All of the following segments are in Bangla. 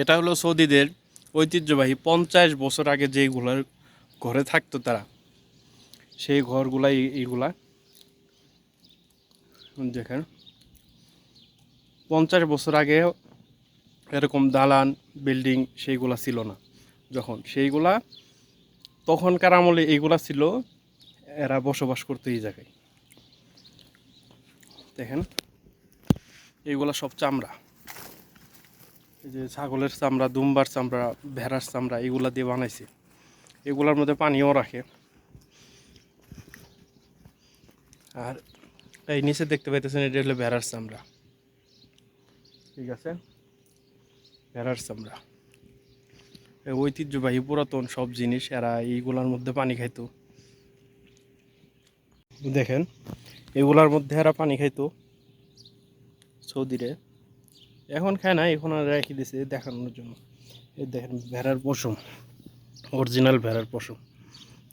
এটা হলো সৌদিদের ঐতিহ্যবাহী পঞ্চাশ বছর আগে যেগুলার ঘরে থাকতো তারা, সেই ঘরগুলাই এইগুলা। দেখেন, পঞ্চাশ বছর আগে এরকম দালান, বিল্ডিং সেইগুলা ছিল না। যখন সেইগুলা, তখনকার আমলে এইগুলা ছিল, এরা বসবাস করতো এই জায়গায়। দেখেন, এইগুলা সব চামড়া। এই যে ছাগলের চামড়া, দুম্বার চামড়া, ভেড়ার চামড়া, এগুলা দিয়ে বানাইছে। এগুলার মধ্যে পানিও রাখে। আর এই নিচে দেখতে পাইতেছেন, এটা হলো ভেড়ার চামড়া। ঠিক আছে? ভেড়ার চামড়া। ঐতিহ্যবাহী পুরাতন সব জিনিস, এরা এইগুলার মধ্যে পানি খাইতো। দেখেন, এগুলার মধ্যে এরা পানি খাইতো। সৌদিরে। এখন খায় না, এখন আর রেখে দিছে দেখানোর জন্য। এই দেখেন ভেড়ার পশম অরিজিনাল ভেড়ার পশম।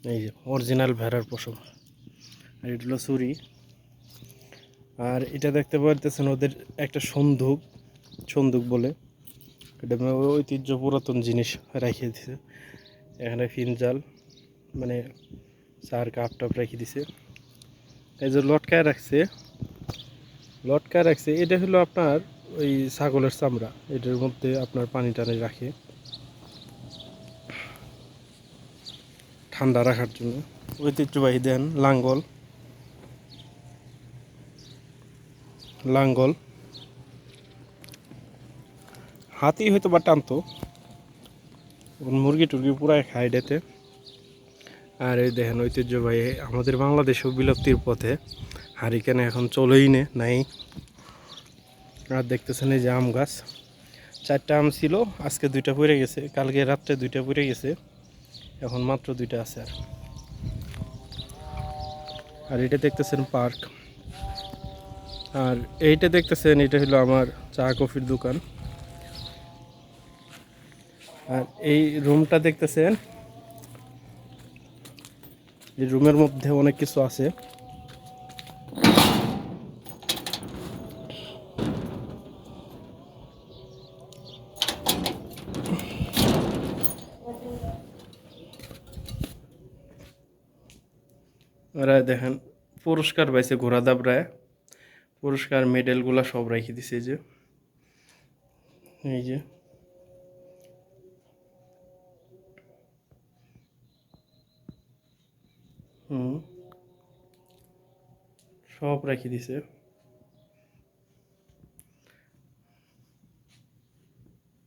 এই যে অরিজিনাল ভেড়ার পশম। আর এটা হলো ছুরি। আর এটা দেখতে পারতেছেন ওদের একটা সন্দুক সন্দুক বলে। এটা ঐতিহ্য পুরাতন জিনিস রেখে দিছে। এখানে ফিনজাল মানে চার কাপ টাপ রেখে দিছে। এই যে লটকায় রাখছে লটকায় রাখছে। এটা হলো আপনার ওই ছাগলের চামড়া, এটার মধ্যে আপনার পানি টানি রাখে। ঠান্ডা রাখার জন্য। ঐতিহ্যবাহী দেন লাঙ্গল। লাঙ্গল। হাতি হয়তো বা টানতো। মুরগি টুরগি পুরাই খায় ডেতে আর এই দেখেন ঐতিহ্যবাহী, আমাদের বাংলাদেশেও বিলুপ্তির পথে হারিকেনে এখন চলেই নে নাই। আর দেখতেছেন এই যে আম গাছ। চারটা আম ছিল, আজকে দুইটা পড়ে গেছে, কালকে রাত্রে দুইটা পড়ে গেছে, এখন মাত্র দুইটা আছে আর। আর এটা দেখতেছেন পার্ক। আর এইটা দেখতেছেন, এটা হলো আমার চা কফির দোকান। আর এই রুমটা দেখতেছেন, এই রুমের মধ্যে অনেক কিছু আছে। ওরা দেখেন, পুরস্কার পাইছে ঘোড়া দাবড়ায় পুরস্কার, মেডেলগুলা সব রেখে দিছে যে। এই যে। হুম। সব রেখে দিছে।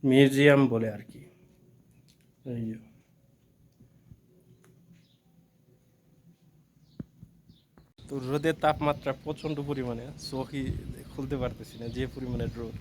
মিউজিয়াম বলে আর কি। এই যে। রোদের তাপমাত্রা প্রচণ্ড পরিমাণে চোখই খুলতে পারতেছি না যে পরিমাণে রোদ।